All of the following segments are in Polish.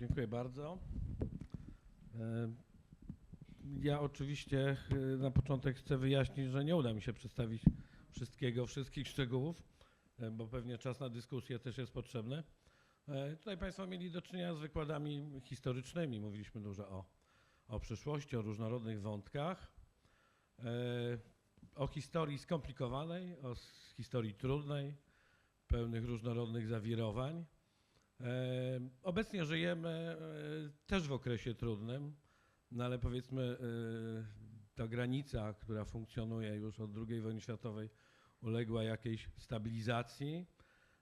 Dziękuję bardzo. E, Ja oczywiście e, na początek chcę wyjaśnić, że nie uda mi się przedstawić wszystkiego, wszystkich szczegółów, e, bo pewnie czas na dyskusję też jest potrzebny. Tutaj Państwo mieli do czynienia z wykładami historycznymi. Mówiliśmy dużo o, o przyszłości, o różnorodnych wątkach, o historii skomplikowanej, o historii trudnej, pełnych różnorodnych zawirowań. E, Obecnie żyjemy e, też w okresie trudnym, no ale powiedzmy e, ta granica, która funkcjonuje już od II wojny światowej, uległa jakiejś stabilizacji.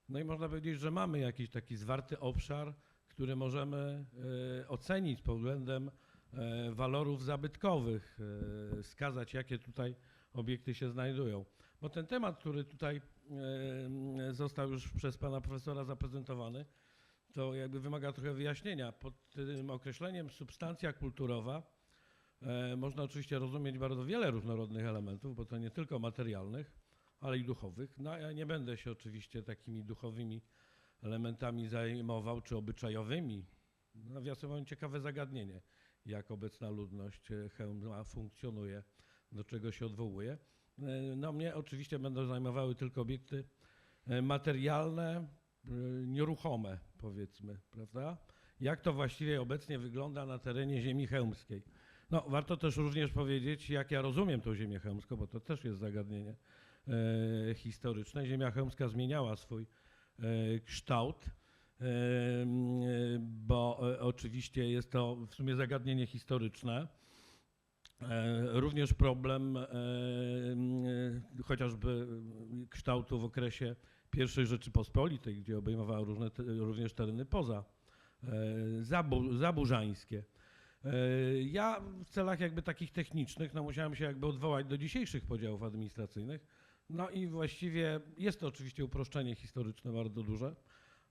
No i można powiedzieć, że mamy jakiś taki zwarty obszar, który możemy ocenić pod względem walorów zabytkowych, wskazać jakie tutaj obiekty się znajdują. Bo ten temat, który tutaj został już przez pana profesora zaprezentowany, to jakby wymaga trochę wyjaśnienia. Pod tym określeniem substancja kulturowa e, można oczywiście rozumieć bardzo wiele różnorodnych elementów, bo to nie tylko materialnych, ale i duchowych. No ja nie będę się oczywiście takimi duchowymi elementami zajmował, czy obyczajowymi. Nawiasem mówiąc, ciekawe zagadnienie, jak obecna ludność e, Chełma funkcjonuje, do czego się odwołuje. E, No mnie oczywiście będą zajmowały tylko obiekty e, materialne, e, nieruchome, powiedzmy, prawda? Jak to właściwie obecnie wygląda na terenie ziemi chełmskiej? No, warto też również powiedzieć, jak ja rozumiem tą ziemię chełmską, bo to też jest zagadnienie e, historyczne. Ziemia chełmska zmieniała swój e, kształt, bo oczywiście jest to w sumie zagadnienie historyczne. E, Również problem e, e, chociażby kształtu w okresie I Rzeczypospolitej, gdzie obejmowała różne, również tereny poza e, zabu, zaburzańskie. E, Ja w celach jakby takich technicznych no musiałem się jakby odwołać do dzisiejszych podziałów administracyjnych. No i właściwie jest to oczywiście uproszczenie historyczne bardzo duże,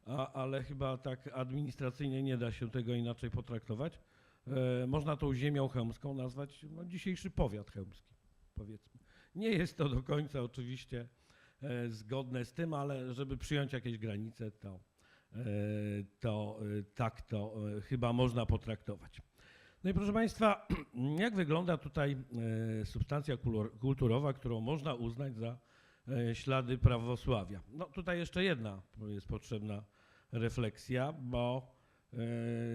a, ale chyba tak administracyjnie nie da się tego inaczej potraktować. E, Można tą ziemią chełmską nazwać no, dzisiejszy powiat chełmski, powiedzmy. Nie jest to do końca oczywiście zgodne z tym, ale żeby przyjąć jakieś granice, to, e, to e, tak to e, chyba można potraktować. No i proszę Państwa, jak wygląda tutaj e, substancja kulturowa, którą można uznać za e, ślady prawosławia? No tutaj jeszcze jedna jest potrzebna refleksja, bo e,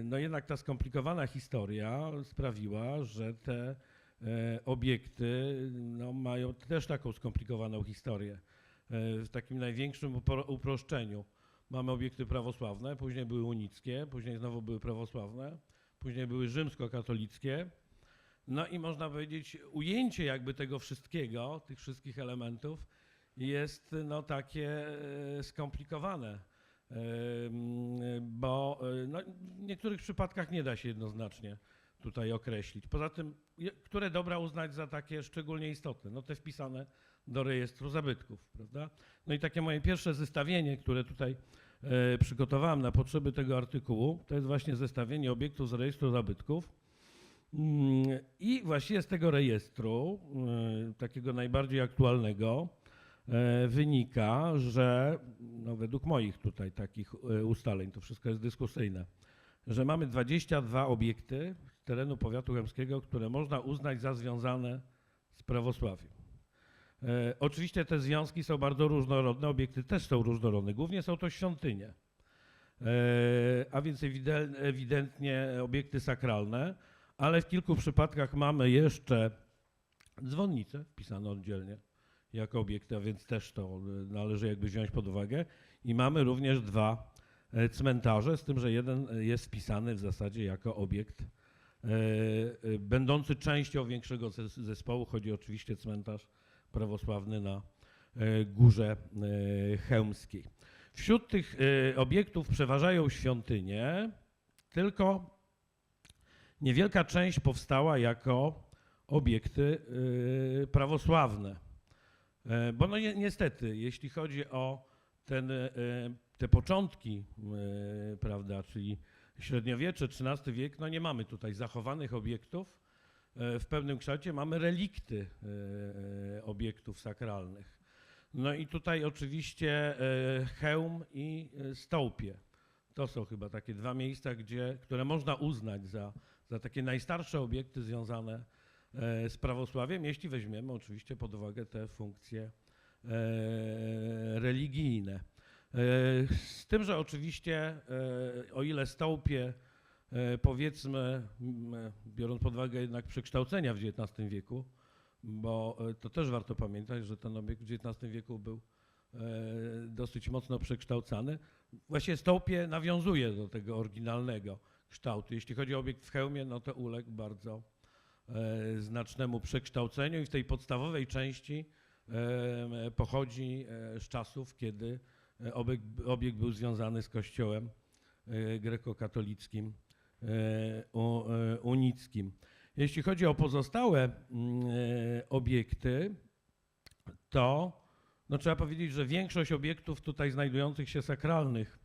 no jednak ta skomplikowana historia sprawiła, że te e, obiekty no, mają też taką skomplikowaną historię. E, W takim największym upro- uproszczeniu mamy obiekty prawosławne, później były unickie, później znowu były prawosławne, później były rzymskokatolickie. No i można powiedzieć, ujęcie jakby tego wszystkiego, tych wszystkich elementów jest no takie e, skomplikowane, e, bo no, w niektórych przypadkach nie da się jednoznacznie tutaj określić. Poza tym, które dobra uznać za takie szczególnie istotne? No te wpisane do rejestru zabytków, prawda? No i takie moje pierwsze zestawienie, które tutaj e, przygotowałem na potrzeby tego artykułu, to jest właśnie zestawienie obiektów z rejestru zabytków. Mm, I właściwie z tego rejestru, e, takiego najbardziej aktualnego, e, wynika, że no według moich tutaj takich ustaleń, to wszystko jest dyskusyjne, że mamy 22 obiekty z terenu powiatu chełmskiego, które można uznać za związane z prawosławiem. E, Oczywiście te związki są bardzo różnorodne, obiekty też są różnorodne, głównie są to świątynie, E, a więc ewiden- ewidentnie obiekty sakralne, ale w kilku przypadkach mamy jeszcze dzwonnice wpisane oddzielnie jako obiekty, a więc też to e, należy jakby wziąć pod uwagę. I mamy również dwa cmentarze, z tym, że jeden jest wpisany w zasadzie jako obiekt będący częścią większego zes- zespołu. Chodzi oczywiście cmentarz prawosławny na e, Górze e, Chełmskiej. Wśród tych e, obiektów przeważają świątynie, tylko niewielka część powstała jako obiekty prawosławne. Bo no ni- niestety, jeśli chodzi o ten, te początki, prawda, czyli średniowiecze, XIII wiek, no nie mamy tutaj zachowanych obiektów w pewnym kształcie, mamy relikty e, e, obiektów sakralnych. No i tutaj oczywiście e, hełm i e, stołpie To są chyba takie dwa miejsca, gdzie, które można uznać za, za takie najstarsze obiekty związane e, z prawosławiem, jeśli weźmiemy oczywiście pod uwagę te funkcje e, religijne. E, Z tym, że oczywiście, e, o ile stołpie, e, powiedzmy, m, e, biorąc pod uwagę jednak przekształcenia w XIX wieku, bo e, to też warto pamiętać, że ten obiekt w XIX wieku był e, dosyć mocno przekształcany. Właściwie stołpie nawiązuje do tego oryginalnego kształtu. Jeśli chodzi o obiekt w hełmie, no to uległ bardzo e, znacznemu przekształceniu i w tej podstawowej części e, pochodzi e, z czasów, kiedy e, obiekt, obiekt był związany z kościołem e, grekokatolickim e, e, unickim. Jeśli chodzi o pozostałe mm, e, obiekty, to no, trzeba powiedzieć, że większość obiektów tutaj znajdujących się sakralnych,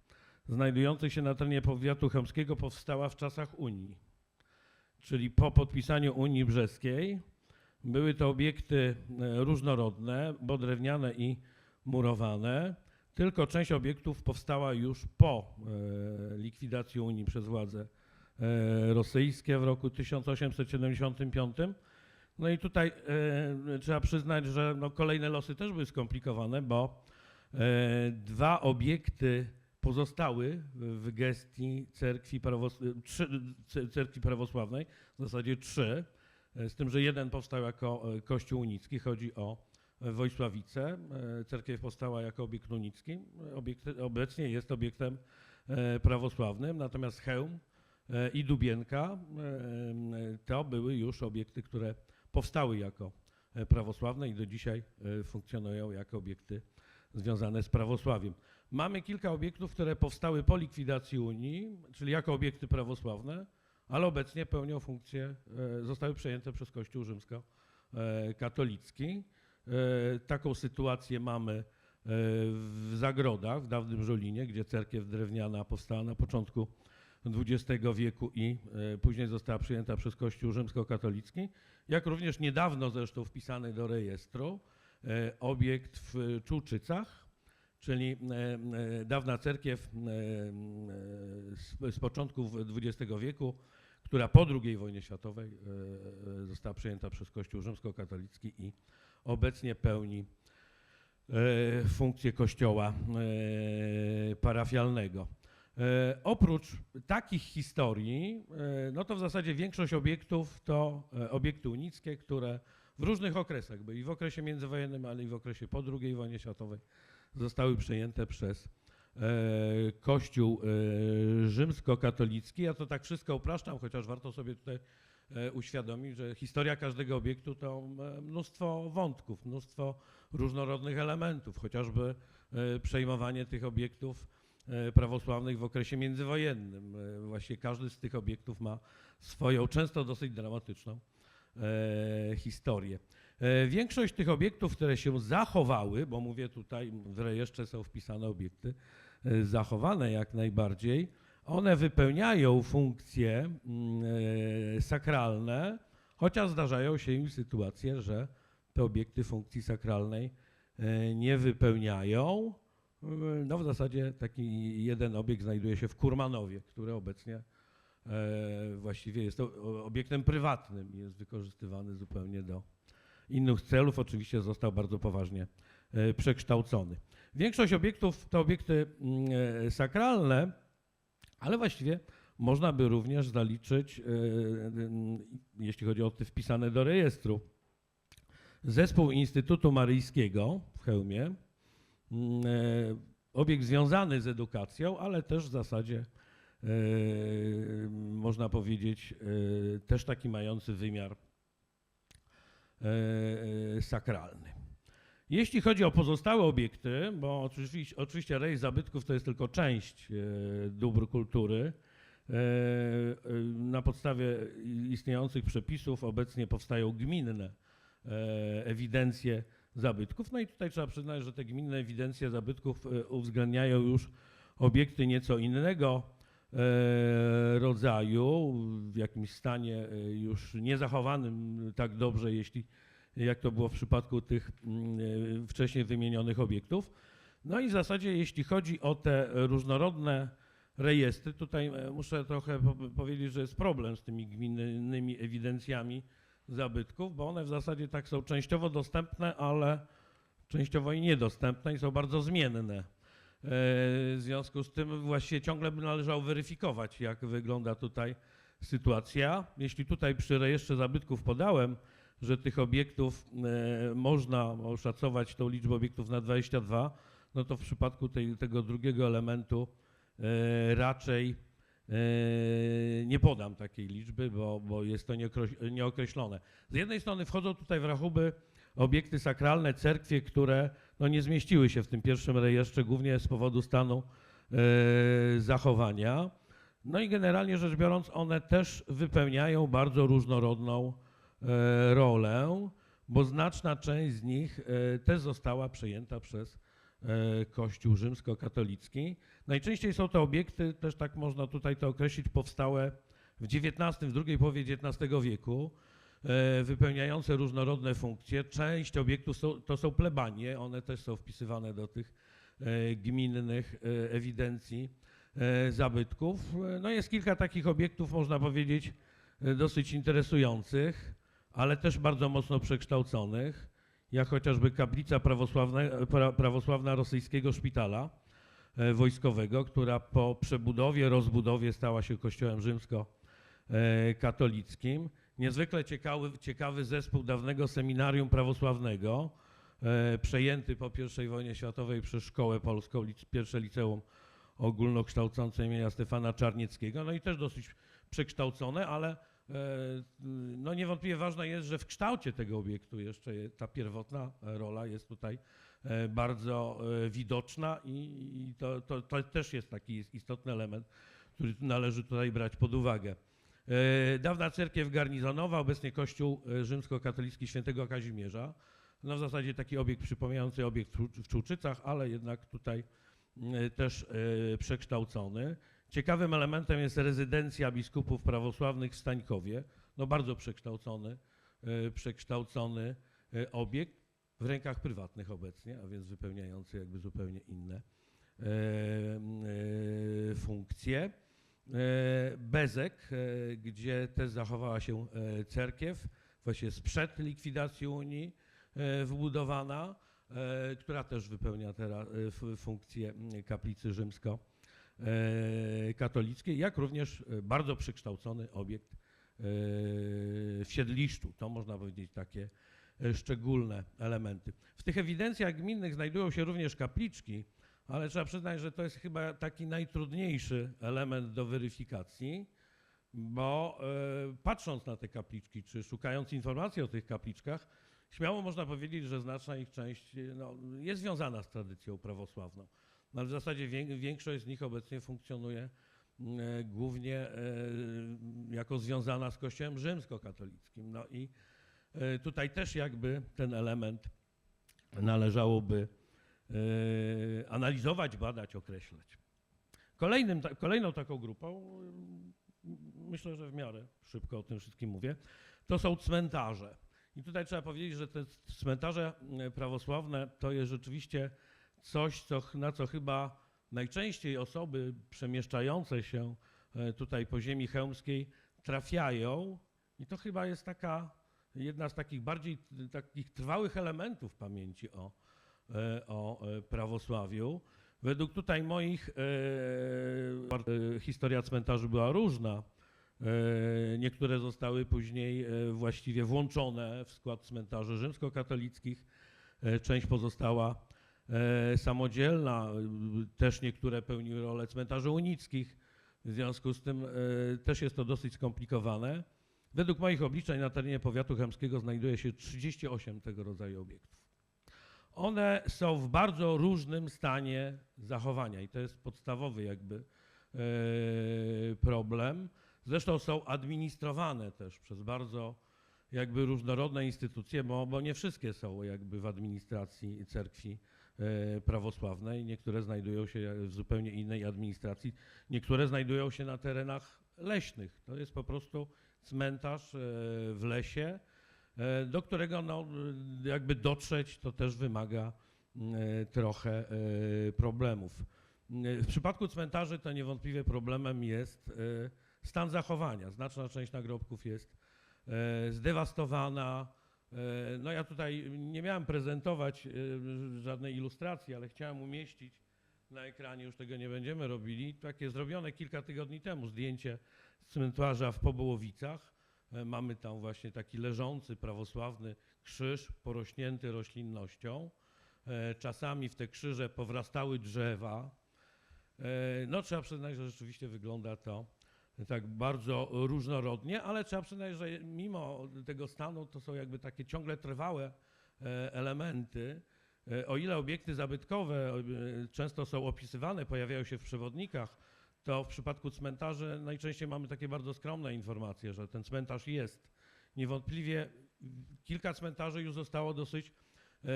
znajdujących się na terenie powiatu chełmskiego powstała w czasach Unii. Czyli po podpisaniu Unii Brzeskiej były to obiekty e, różnorodne, bo drewniane i murowane. Tylko część obiektów powstała już po e, likwidacji Unii przez władze e, rosyjskie w roku 1875. No i tutaj e, trzeba przyznać, że no, kolejne losy też były skomplikowane, bo e, dwa obiekty pozostały w gestii cerkwi, prawos cerkwi prawosławnej, w zasadzie trzy, e, z tym, że jeden powstał jako e, kościół unicki, chodzi o e, Wojsławice. E, Cerkiew powstała jako obiekt unicki, e, obiekt, obecnie jest obiektem e, prawosławnym, natomiast hełm e, i Dubienka e, e, to były już obiekty, które powstały jako e, prawosławne i do dzisiaj e, funkcjonują jako obiekty związane z prawosławiem. Mamy kilka obiektów, które powstały po likwidacji Unii, czyli jako obiekty prawosławne, ale obecnie pełnią funkcję, e, zostały przejęte przez Kościół rzymskokatolicki. E, Taką sytuację mamy e, w Zagrodach, w dawnym Żolinie, gdzie cerkiew drewniana powstała na początku XX wieku i e, później została przyjęta przez Kościół rzymskokatolicki, jak również niedawno zresztą wpisany do rejestru e, obiekt w Czulczycach, czyli e, dawna cerkiew z, początków XX wieku, która po II wojnie światowej została przyjęta przez Kościół rzymskokatolicki i obecnie pełni funkcję kościoła parafialnego. E, oprócz takich historii, e, no to w zasadzie większość obiektów to e, obiekty unickie, które w różnych okresach, i w okresie międzywojennym, ale i w okresie po II wojnie światowej, zostały przejęte przez Kościół rzymskokatolicki. Ja to tak wszystko upraszczam, chociaż warto sobie tutaj uświadomić, że historia każdego obiektu to mnóstwo wątków, mnóstwo różnorodnych elementów, chociażby przejmowanie tych obiektów prawosławnych w okresie międzywojennym. E, Właśnie każdy z tych obiektów ma swoją, często dosyć dramatyczną e, historię. E, Większość tych obiektów, które się zachowały, bo mówię tutaj, w rejestrze są wpisane obiekty e, zachowane jak najbardziej, one wypełniają funkcje mm, e, sakralne, chociaż zdarzają się im sytuacje, że te obiekty funkcji sakralnej e, nie wypełniają. No w zasadzie taki jeden obiekt znajduje się w Kurmanowie, który obecnie e, właściwie jest obiektem prywatnym i jest wykorzystywany zupełnie do innych celów. Oczywiście został bardzo poważnie e, przekształcony. Większość obiektów to obiekty mm, e, sakralne, ale właściwie można by również zaliczyć, mm, jeśli chodzi o te wpisane do rejestru, zespół Instytutu Maryjskiego w Chełmie, obiekt związany z edukacją, ale też w zasadzie e, można powiedzieć e, też taki mający wymiar e, sakralny. Jeśli chodzi o pozostałe obiekty, bo oczywiście, oczywiście rejestr zabytków to jest tylko część e, dóbr kultury, e, e, na podstawie istniejących przepisów obecnie powstają gminne e, ewidencje zabytków. No i tutaj trzeba przyznać, że te gminne ewidencje zabytków e, uwzględniają już obiekty nieco innego e, rodzaju, w jakimś stanie e, już niezachowanym tak dobrze, jeśli jak to było w przypadku tych mm, wcześniej wymienionych obiektów. No i w zasadzie jeśli chodzi o te różnorodne rejestry. Tutaj muszę trochę po- powiedzieć, że jest problem z tymi gminnymi ewidencjami zabytków, bo one w zasadzie tak są częściowo dostępne, ale częściowo i niedostępne i są bardzo zmienne. E, W związku z tym właściwie ciągle by należało weryfikować, jak wygląda tutaj sytuacja. Jeśli tutaj przy rejestrze zabytków podałem, że tych obiektów e, można oszacować tą liczbę obiektów na 22, no to w przypadku tej, tego drugiego elementu e, raczej nie podam takiej liczby, bo, bo jest to nieokreślone. Z jednej strony wchodzą tutaj w rachuby obiekty sakralne, cerkwie, które no, nie zmieściły się w tym pierwszym rejestrze, głównie z powodu stanu e, zachowania. No i generalnie rzecz biorąc, one też wypełniają bardzo różnorodną e, rolę, bo znaczna część z nich też została przejęta przez Kościół rzymskokatolicki. Najczęściej są to obiekty, też tak można tutaj to określić, powstałe w XIX, w drugiej połowie XIX wieku, e, wypełniające różnorodne funkcje. Część obiektów to są plebanie, one też są wpisywane do tych e, gminnych e, ewidencji e, zabytków. E, No jest kilka takich obiektów, można powiedzieć, e, dosyć interesujących, ale też bardzo mocno przekształconych, jak chociażby kaplica prawosławna, pra, prawosławna rosyjskiego szpitala e, wojskowego, która po przebudowie, rozbudowie stała się kościołem rzymskokatolickim. Niezwykle ciekawy, ciekawy zespół dawnego seminarium prawosławnego, e, przejęty po I wojnie światowej przez Szkołę Polską, pierwsze liceum ogólnokształcące imienia Stefana Czarnieckiego, no i też dosyć przekształcone, ale e, no niewątpliwie ważne jest, że w kształcie tego obiektu jeszcze je- ta pierwotna rola jest tutaj e, bardzo e, widoczna i, to, to, to też jest taki istotny element, który należy tutaj brać pod uwagę. E, Dawna cerkiew garnizonowa, obecnie kościół e, rzymskokatolicki świętego Kazimierza. No w zasadzie taki obiekt przypominający obiekt w Czu- w Człuczycach, ale jednak tutaj e, też e, przekształcony. Ciekawym elementem jest rezydencja biskupów prawosławnych w Stańkowie. No bardzo przekształcony, e, przekształcony e, obiekt w rękach prywatnych obecnie, a więc wypełniający jakby zupełnie inne e, funkcje. Bezek, gdzie też zachowała się cerkiew, właśnie sprzed likwidacji Unii wbudowana, która też wypełnia teraz funkcję kaplicy rzymsko-katolickiej, jak również e, bardzo przekształcony obiekt e, w Siedliszczu. To można powiedzieć takie e, szczególne elementy. W tych ewidencjach gminnych znajdują się również kapliczki, ale trzeba przyznać, że to jest chyba taki najtrudniejszy element do weryfikacji, bo e, patrząc na te kapliczki, czy szukając informacji o tych kapliczkach, śmiało można powiedzieć, że znaczna ich część e, no, jest związana z tradycją prawosławną. No, ale w zasadzie wię- większość z nich obecnie funkcjonuje m, e, głównie e, jako związana z Kościołem rzymskokatolickim. No i e, tutaj też jakby ten element należałoby analizować, badać, określać. Kolejnym, kolejną taką grupą, ym, myślę, że w miarę szybko o tym wszystkim mówię, to są cmentarze. I tutaj trzeba powiedzieć, że te cmentarze e, prawosławne to jest rzeczywiście coś, co, na co chyba najczęściej osoby przemieszczające się e, tutaj po ziemi chełmskiej trafiają. I to chyba jest taka jedna z takich bardziej takich trwałych elementów pamięci o, e, o e, prawosławiu. Według tutaj moich historia cmentarzy była różna. Niektóre zostały później właściwie włączone w skład cmentarzy rzymskokatolickich, część pozostała samodzielna, e, też niektóre pełniły rolę cmentarzy unickich. W związku z tym e, też jest to dosyć skomplikowane. Według moich obliczeń na terenie powiatu chemskiego znajduje się 38 tego rodzaju obiektów. One są w bardzo różnym stanie zachowania i to jest podstawowy jakby e, problem. Zresztą są administrowane też przez bardzo jakby różnorodne instytucje, bo, bo nie wszystkie są jakby w administracji cerkwi e, prawosławnej. Niektóre znajdują się w zupełnie innej administracji, niektóre znajdują się na terenach leśnych. To jest po prostu cmentarz e, w lesie, e, do którego no, jakby dotrzeć to też wymaga e, trochę e, problemów. W przypadku cmentarzy to niewątpliwie problemem jest e, stan zachowania. Znaczna część nagrobków jest e, zdewastowana. E, No ja tutaj nie miałem prezentować e, żadnej ilustracji, ale chciałem umieścić na ekranie, już tego nie będziemy robili, takie zrobione kilka tygodni temu zdjęcie z cmentarza w Pobołowicach. E, Mamy tam właśnie taki leżący prawosławny krzyż porośnięty roślinnością. Czasami w te krzyże powrastały drzewa. No trzeba przyznać, że rzeczywiście wygląda to tak bardzo różnorodnie, ale trzeba przyznać, że mimo tego stanu to są jakby takie ciągle trwałe e, elementy. E, O ile obiekty zabytkowe e, często są opisywane, pojawiają się w przewodnikach, to w przypadku cmentarzy najczęściej mamy takie bardzo skromne informacje, że ten cmentarz jest. Niewątpliwie kilka cmentarzy już zostało dosyć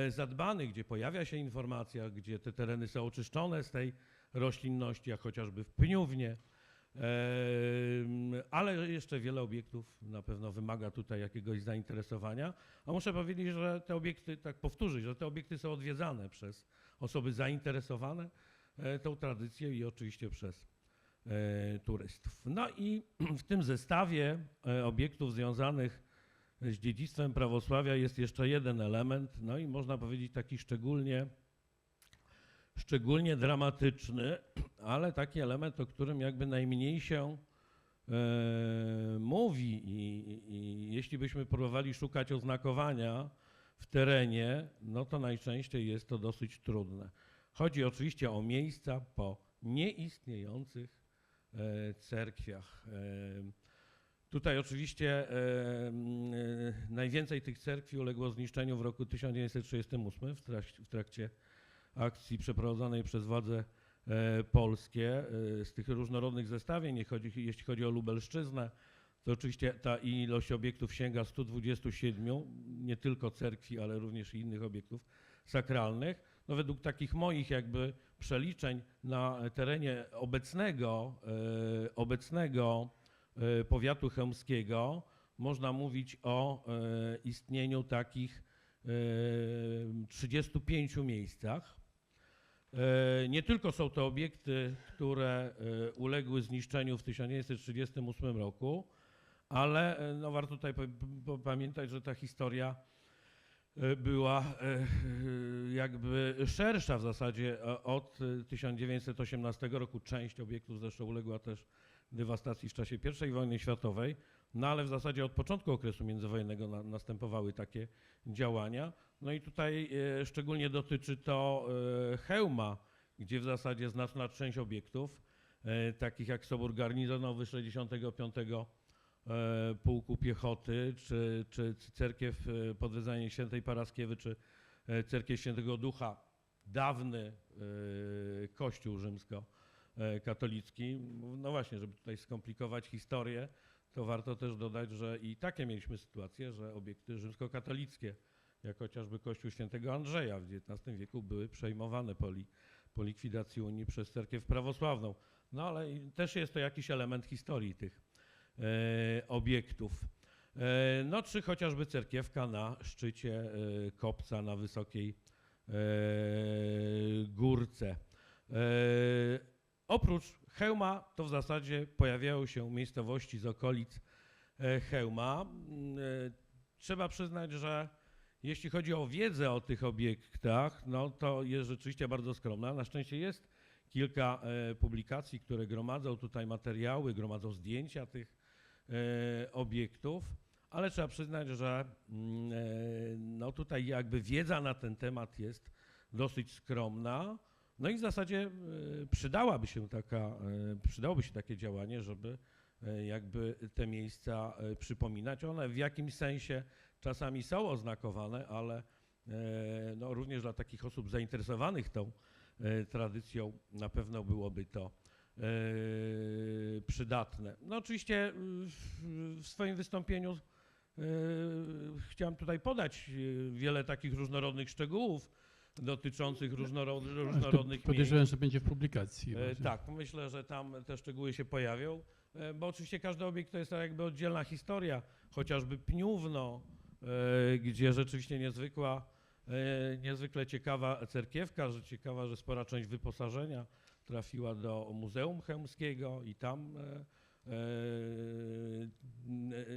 zadbanych, gdzie pojawia się informacja, gdzie te tereny są oczyszczone z tej roślinności, jak chociażby w Pniównie. Ale jeszcze wiele obiektów na pewno wymaga tutaj jakiegoś zainteresowania. A muszę powiedzieć, że te obiekty, tak powtórzyć, że te obiekty są odwiedzane przez osoby zainteresowane e, tą tradycją i oczywiście przez e, turystów. No i w tym zestawie e, obiektów związanych z dziedzictwem prawosławia jest jeszcze jeden element, no i można powiedzieć taki szczególnie, szczególnie dramatyczny, ale taki element, o którym jakby najmniej się e, mówi i, i, i jeśli byśmy próbowali szukać oznakowania w terenie, no to najczęściej jest to dosyć trudne. Chodzi oczywiście o miejsca po nieistniejących e, cerkwiach. E, Tutaj oczywiście najwięcej tych cerkwi uległo zniszczeniu w roku 1938 w w trakcie akcji przeprowadzonej przez władze e, polskie. E, z tych różnorodnych zestawień, jeśli chodzi o Lubelszczyznę, to oczywiście ta ilość obiektów sięga 127, nie tylko cerkwi, ale również i innych obiektów sakralnych. No według takich moich jakby przeliczeń na terenie obecnego, e, obecnego powiatu chełmskiego można mówić o istnieniu takich e, 35 miejscach. E, Nie tylko są to obiekty, które e, uległy zniszczeniu w 1938 roku, ale e, no warto tutaj pa- pa- pamiętać, że ta historia była jakby szersza w zasadzie od e, 1918 roku. Część obiektów zresztą uległa też dewastacji w czasie I wojny światowej, no ale w zasadzie od początku okresu międzywojennego na, następowały takie działania. No i tutaj e, szczególnie dotyczy to e, Chełma, gdzie w zasadzie znaczna część obiektów, e, takich jak Sobór Garnizonowy 65 e, Pułku Piechoty, czy, czy cerkiew pod świętej Paraskiewy, czy cerkiew świętego Ducha, dawny kościół rzymsko-katolicki. No właśnie, żeby tutaj skomplikować historię, to warto też dodać, że i takie mieliśmy sytuacje, że obiekty rzymskokatolickie, jak chociażby kościół świętego Andrzeja w XIX wieku były przejmowane po, li, po likwidacji Unii przez cerkiew prawosławną. No ale też jest to jakiś element historii tych e, obiektów. E, no czy chociażby cerkiewka na szczycie e, kopca na wysokiej e, górce. E, oprócz Chełma to w zasadzie pojawiają się miejscowości z okolic e, Chełma. Mm, e, Trzeba przyznać, że jeśli chodzi o wiedzę o tych obiektach, no to jest rzeczywiście bardzo skromna. Na szczęście jest kilka e, publikacji, które gromadzą tutaj materiały, gromadzą zdjęcia tych obiektów, ale trzeba przyznać, że mm, no tutaj jakby wiedza na ten temat jest dosyć skromna. No i w zasadzie e, przydałaby się taka, e, przydałoby się takie działanie, żeby e, jakby te miejsca przypominać. One w jakimś sensie czasami są oznakowane, ale no, również dla takich osób zainteresowanych tą tradycją na pewno byłoby to przydatne. No oczywiście w, swoim wystąpieniu chciałem tutaj podać wiele takich różnorodnych szczegółów dotyczących różnorod, różnorodnych miejsc. Podejrzewam, że będzie w publikacji. E, tak, myślę, że tam te szczegóły się pojawią, e, bo oczywiście każdy obiekt to jest tak jakby oddzielna historia, chociażby Pniówno, e, gdzie rzeczywiście niezwykła, niezwykle ciekawa cerkiewka, że ciekawa, że spora część wyposażenia trafiła do Muzeum Chełmskiego i tam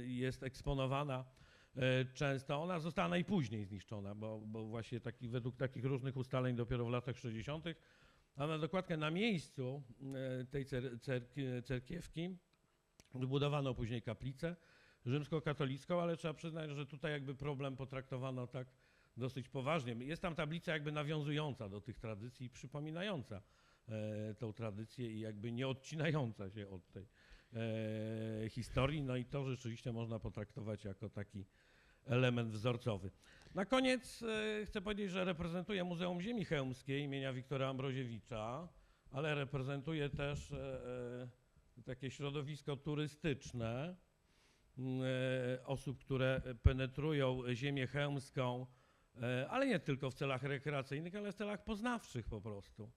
jest eksponowana często. Ona została najpóźniej zniszczona, bo, bo właśnie taki, według takich różnych ustaleń dopiero w latach 60. A na dokładkę na miejscu e, tej cer, cerk- cerkiewki wybudowano później kaplicę rzymskokatolicką, ale trzeba przyznać, że tutaj jakby problem potraktowano tak dosyć poważnie. Jest tam tablica jakby nawiązująca do tych tradycji przypominająca e, tą tradycję i jakby nie odcinająca się od tej e, historii. No i to rzeczywiście można potraktować jako taki element wzorcowy. Na koniec e, chcę powiedzieć, że reprezentuję Muzeum Ziemi Chełmskiej imienia Wiktora Ambroziewicza, ale reprezentuję też e, e, takie środowisko turystyczne osób, które penetrują ziemię chełmską, ale nie tylko w celach rekreacyjnych, ale w celach poznawczych po prostu.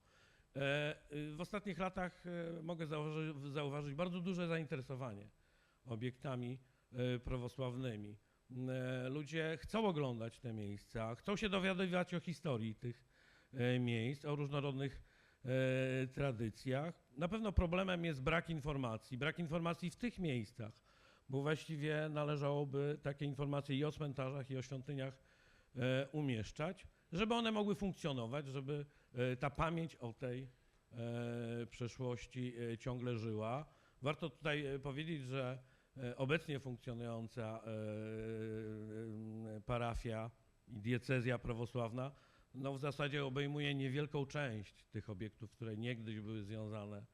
W ostatnich latach mogę zauważyć, zauważyć bardzo duże zainteresowanie obiektami prawosławnymi. E, Ludzie chcą oglądać te miejsca, chcą się dowiadywać o historii tych e, miejsc, o różnorodnych e, tradycjach. Na pewno problemem jest brak informacji, brak informacji w tych miejscach, bo właściwie należałoby takie informacje i o cmentarzach, i o świątyniach umieszczać, żeby one mogły funkcjonować, żeby ta pamięć o tej przeszłości ciągle żyła. Warto tutaj powiedzieć, że obecnie funkcjonująca e, e, parafia i diecezja prawosławna no w zasadzie obejmuje niewielką część tych obiektów, które niegdyś były związane,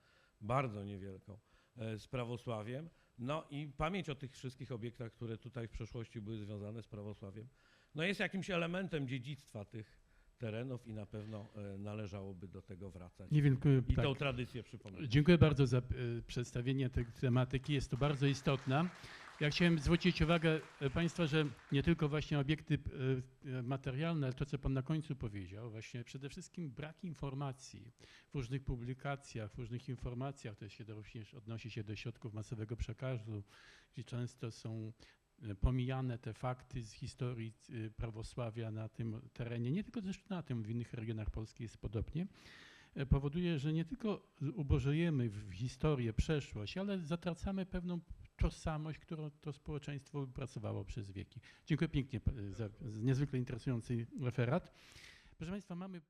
bardzo niewielką, e, z prawosławiem. No i pamięć o tych wszystkich obiektach, które tutaj w przeszłości były związane z prawosławiem, no jest jakimś elementem dziedzictwa tych terenów i na pewno e, należałoby do tego wracać Nie wiem, i tak. tą tradycję przypominać. Dziękuję bardzo za e, przedstawienie tej tematyki. Jest to bardzo istotna. Ja chciałem zwrócić uwagę e, Państwa, że nie tylko właśnie obiekty materialne, ale to co Pan na końcu powiedział, właśnie przede wszystkim brak informacji w różnych publikacjach, w różnych informacjach, to się również odnosi się do środków masowego przekazu, gdzie często są pomijane te fakty z historii e, prawosławia na tym terenie, nie tylko zresztą na tym, w innych regionach Polski jest podobnie e, powoduje, że nie tylko ubożejemy w historię, przeszłość, ale zatracamy pewną tożsamość, którą to społeczeństwo wypracowało przez wieki. Dziękuję pięknie za niezwykle interesujący referat. Proszę Państwa, mamy